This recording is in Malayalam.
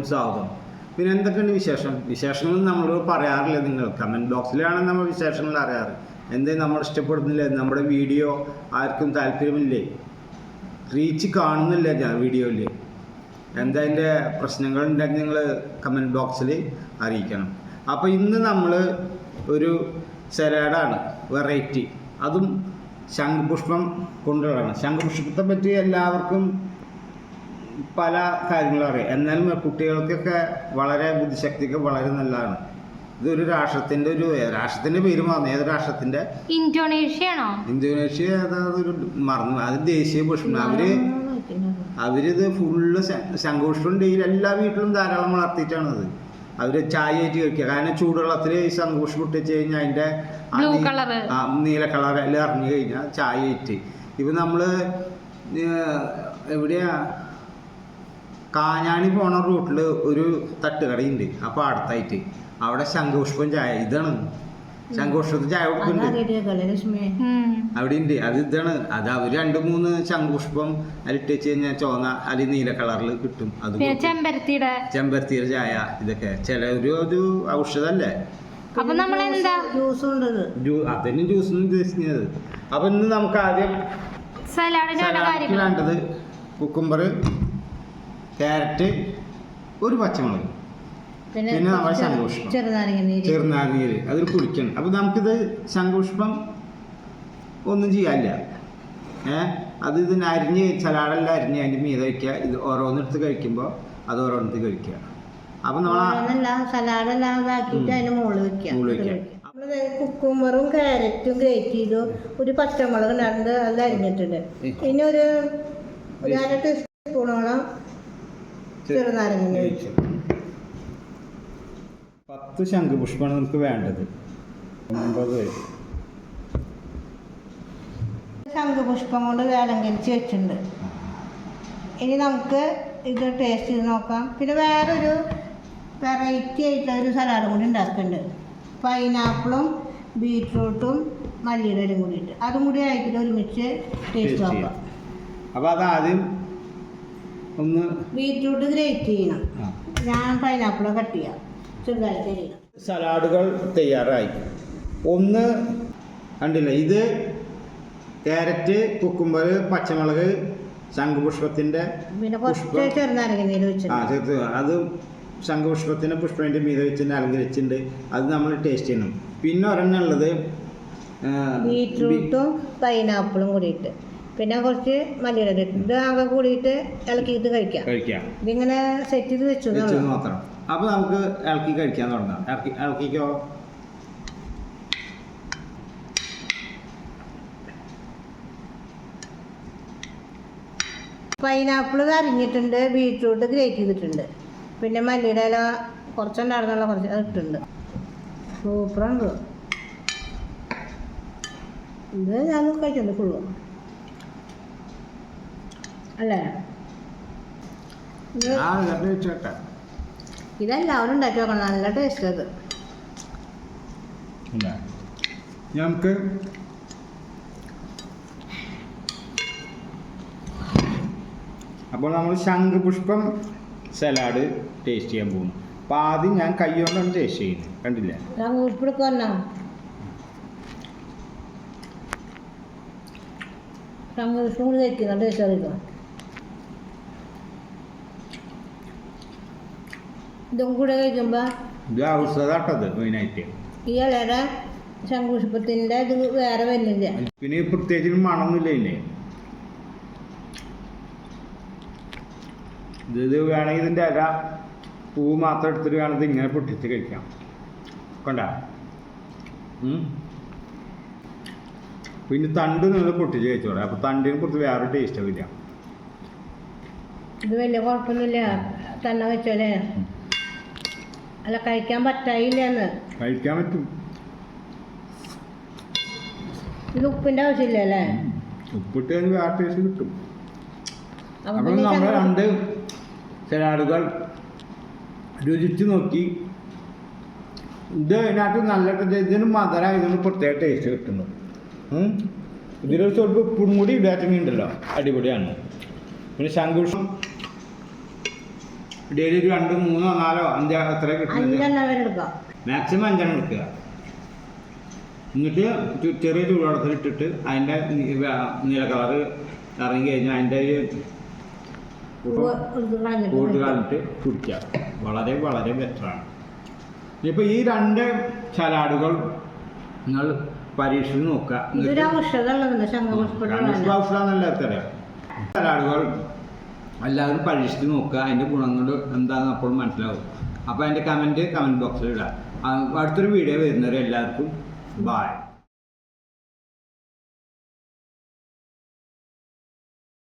എല്ലാവർക്കും സ്വാഗതം പിന്നെ എന്തൊക്കെയുണ്ട് വിശേഷം? വിശേഷങ്ങൾ നമ്മൾ പറയാറില്ല നിങ്ങൾ. കമന്റ് ബോക്സിലാണ് നമ്മൾ വിശേഷങ്ങൾ അറിയാറ്. എന്തേ നമ്മൾ ഇഷ്ടപ്പെടുന്നില്ല? നമ്മുടെ വീഡിയോ ആർക്കും താല്പര്യമില്ലേ? റീച്ച് കാണുന്നില്ല ഞാൻ വീഡിയോയിൽ എന്താ അതിന്റെ പ്രശ്നങ്ങളുണ്ടെങ്കിൽ നിങ്ങൾ കമന്റ് ബോക്സിൽ അറിയിക്കണം. അപ്പോൾ ഇന്ന് നമ്മൾ ഒരു സലാഡാണ് വെറൈറ്റി അതും ശംഖുപുഷ്പം കൊണ്ടുള്ളതാണ് ശംഖുപുഷ്പത്തെ പറ്റി എല്ലാവർക്കും പല കാര്യങ്ങളും അറിയാം. എന്നാലും കുട്ടികൾക്കൊക്കെ വളരെ ബുദ്ധിശക്തിക്ക് വളരെ നല്ലതാണ്. ഇതൊരു രാഷ്ട്രത്തിന്റെ ഒരു രാഷ്ട്രത്തിന്റെ പേര് മറന്നു. ഏത് രാഷ്ട്രത്തിന്റെ ഇന്തോനേഷ്യ ആണോ ഇന്തോനേഷ്യ ഒരു മറന്നു. അത് ദേശീയ പുഷ്പം. അവർ അവരിത് ഫുള്ള് ശംഖുപുഷ്പം ഡെയിലി എല്ലാ വീട്ടിലും ധാരാളം വളർത്തിയിട്ടാണത്. അവർ ചായ ആയിട്ട് കഴിക്കുക. കാരണം ചൂടുവെള്ളത്തിൽ ശംഖുപുഷ്പം ഇട്ടിച്ച് കഴിഞ്ഞാൽ അതിന്റെ നീല കളർ എല്ലാം ഇറങ്ങി കഴിഞ്ഞാൽ ചായ ആയിട്ട് ഇപ്പൊ നമ്മൾ എവിടെയാ? കാഞ്ഞാണി പോണ റൂട്ടിൽ ഒരു തട്ടുകടയുണ്ട്. അപ്പോൾ അടുത്തായിട്ട്. അവിടെ ശംഖുപുഷ്പം ചായ ഇതാണ്. ശംഖുപുഷ്പത്തിൽ ചായ കൊടുക്കുന്നുണ്ട്. അവിടെ ഉണ്ട് അത് ഇതാണ്. അത് അവർ രണ്ട് മൂന്ന് ശംഖുപുഷ്പം അതിലിട്ട് വെച്ച് കഴിഞ്ഞാൽ ചോന്ന അല്ലെങ്കിൽ നീല കളറിൽ കിട്ടും. അത്. ചെമ്പരത്തിയുടെ? ചെമ്പരത്തിയുടെ ചായ ഇതൊക്കെ. ചില ഒരു ഒരു ഔഷധമല്ലേ അപ്പൊ നമ്മളെന്താ ജ്യൂസ് ഉണ്ടത് ജ്യൂ അതന്നെ ജ്യൂസ് ഉദ്ദേശിക്കുന്നത് അപ്പൊ ഇന്ന് നമുക്ക് ആദ്യം വേണ്ടത് കുക്കുംബർ ക്യാരറ്റ് ഒരു പച്ചമുളക്. പിന്നെ നമ്മുടെ ശംഖുപുഷ്പം. ചെറുനാരങ്ങീര് അതിൽ ചെറുനാരങ്ങയിൽ അതൊരു കുടിക്കണം. അപ്പൊ നമുക്കിത് ശംഖുപുഷ്പം ഒന്നും ചെയ്യാനില്ല. ഏ? അത് ഇതിന് അരിഞ്ഞ് സലാഡെല്ലാം അരിഞ്ഞ് അതിന്റെ മീത വയ്ക്കുക ഇത് ഓരോന്നെടുത്ത് കഴിക്കുമ്പോൾ അത് ഓരോന്നെടുത്ത് കഴിക്കുക. അപ്പൊ നമ്മൾ ഓരോന്നെല്ലാം സലാഡെല്ലാം ഇതാക്കിയിട്ട് അതിന് മുകളിൽ വയ്ക്കുക മുകളിൽ കുക്കുമ്പറും ക്യാരറ്റും ഗ്രേറ്റ് ചെയ്തു. ഒരു പച്ചമുളക് നടന്ന് അത് അരിഞ്ഞിട്ടുണ്ട്. പിന്നെ ഒരു അര ടീസ്പൂണോളം ചെറുനാരങ്ങ നീര് പത്ത് ശംഖുപുഷ്പമാണ് നമുക്ക് വേണ്ടത്. ഒമ്പത് ശംഖുപുഷ്പം കൊണ്ട് അലങ്കരിച്ച് വെച്ചിട്ടുണ്ട്. ഇനി നമുക്ക് ഇത് ടേസ്റ്റ് ചെയ്ത് നോക്കാം. പിന്നെ വേറൊരു വെറൈറ്റി ആയിട്ടുള്ള ഒരു സലാഡ് കൂടി ഉണ്ടാക്കുന്നുണ്ട്. പൈനാപ്പിളും ബീട്രൂട്ടും മല്ലിയിലും കൂടിയിട്ട്. അതും കൂടി ആയിട്ട് ഒരുമിച്ച് ടേസ്റ്റ് നോക്കാം. അപ്പോൾ അപ്പൊ അത് ആദ്യം ഒന്ന്. ബീറ്റ്റൂട്ട് ഗ്രേറ്റ് ചെയ്യണം. ഞാൻ പൈനാപ്പിൾ കട്ട് ചെയ്യാം. ചെറുതായിട്ട് സലാഡുകൾ തയ്യാറായി. ഒന്ന് കണ്ടില്ല ഇത് ക്യാരറ്റ് കുക്കുംബർ പച്ചമുളക് ശംഖുപുഷ്പത്തിന്റെ നീര് ആ ചേർത്ത് അത് ശംഖുപുഷ്പത്തിന്റെ പുഷ്പത്തിന്റെ മീത വെച്ചിട്ട് അലങ്കരിച്ചിട്ടുണ്ട്. അത് നമ്മൾ ടേസ്റ്റ് ചെയ്യണം. പിന്നെ ഒരെണ്ണം ഉള്ളത് ബീറ്റ്റൂട്ടും പൈനാപ്പിളും കൂടിയിട്ട്. പിന്നെ കുറച്ച് മല്ലിയില ഇത് ആകെ കൂടിയിട്ട് ഇളക്കിയിട്ട് കഴിക്കാം. കഴിക്കാം. ഇതിങ്ങനെ സെറ്റ് ചെയ്ത് വെച്ചു. മാത്രം. അപ്പോൾ നമുക്ക് ഇളക്കി കഴിക്കാൻ തുടങ്ങാം. ഇളക്കി ഇളക്കിക്കോ. പൈനാപ്പിൾ അരിഞ്ഞിട്ടുണ്ട് ബീറ്റ്റൂട്ട് ഗ്രേറ്റ് ചെയ്തിട്ടുണ്ട്. പിന്നെ മല്ലിയുടെ ഇല കുറച്ചുണ്ടായിരുന്നുള്ള കുറച്ച് അത് ഇട്ടിട്ടുണ്ട്. സൂപ്പറുണ്ട് ഇത് ഞാൻ കഴിച്ചിട്ടുണ്ട് ഫുള്ള് അല്ലേ? ഇതെല്ലാവരും ഉണ്ടാക്കി വെക്കണം. നല്ല ടേസ്റ്റ് അത്. നമുക്ക് അപ്പോൾ നമ്മൾ ശംഖുപുഷ്പം സലാഡ് ടേസ്റ്റ് ചെയ്യാൻ പോകുന്നു. അപ്പോൾ ആദ്യം ഞാൻ കൈ കൊണ്ടാണ് ടേസ്റ്റ് ചെയ്യുന്നത്. കണ്ടില്ലേ? കൂടി കഴിക്കുന്ന. ടേസ്റ്റ് അറിയിക്കാം ഇതും കൂടെ കഴിക്കുമ്പോൾ ഇത് ഔഷധാട്ടത് മെയിനായിട്ട്. ഈ ഇലയുടെ ശംഖുപുഷ്പത്തിന്റെ ഇത് വേറെ വരുന്നില്ല. പിന്നെ പ്രത്യേകിച്ച് മണമൊന്നുമില്ല ഇതിന്റെ ഇത് വേണമെങ്കിൽ ഇതിന്റെ ഇല പൂവ് മാത്രം എടുത്തിട്ട് വേണം ഇത് ഇങ്ങനെ പൊട്ടിച്ച് കഴിക്കാം. കണ്ട? പിന്നെ തണ്ട് നിങ്ങൾ പൊട്ടിച്ച് കഴിച്ചോളാം. അപ്പോൾ തണ്ടിനെ കുറിച്ച് വേറെ ടേസ്റ്റ് ഇല്ല. ഇത് വലിയ കുഴപ്പമൊന്നുമില്ല. തന്നെ വെച്ചോലേ അല്ല കഴിക്കാൻ പറ്റായില്ല എന്ന് കഴിക്കാൻ പറ്റും. ഇത് ഉപ്പിന്റെ ആവശ്യമില്ല അല്ലേ ഉപ്പിട്ട് കഴിഞ്ഞ് വേറെ ടേസ്റ്റ് കിട്ടും. അപ്പം നമ്മൾ രണ്ട് രണ്ട് സലാഡുകൾ രുചിച്ച് നോക്കി. ഇത് ഇതിനകത്ത് നല്ല ഇതിന് മധുര ഇതിന് പ്രത്യേക ടേസ്റ്റ് കിട്ടുന്നു. ഇതിലൊരു സ്വല്പം ഉപ്പും കൂടി ഉണ്ടല്ലോ അടിപൊളിയാണ്. പിന്നെ ശംഖുഷം ഡെയിലി ഒരു രണ്ടോ മൂന്നോ നാലോ അഞ്ചോ അത്ര കിട്ടുന്നത്. മാക്സിമം അഞ്ചെണ്ണം എടുക്കുക. എന്നിട്ട് ചെറിയ ചൂടുവെള്ളത്തിൽ ഇട്ടിട്ട് അതിന്റെ നീല കളർ ഇറങ്ങി കഴിഞ്ഞാൽ അതിന്റെ കൂട്ടുകാലിട്ട് കുടിക്കുക വളരെ വളരെ ബെറ്ററാണ് ഇപ്പൊ ഈ രണ്ട് സലാഡുകൾ നിങ്ങൾ പരീക്ഷിച്ച് നോക്കുക. ഇതൊരു ഔഷധം ഉള്ളതുണ്ട് ശംഖുപുഷ്പം ഔഷധമെന്നല്ല സലാഡുകൾ എല്ലാവരും പരീക്ഷിച്ച് നോക്കുക. അതിന്റെ ഗുണങ്ങൾ എന്താണെന്ന് അപ്പോൾ മനസ്സിലാവും. അപ്പോൾ അതിന്റെ കമന്റ് കമന്റ് ബോക്സിൽ ഇടാം. അടുത്തൊരു വീഡിയോ വരുന്നവരെ എല്ലാവർക്കും ബായ്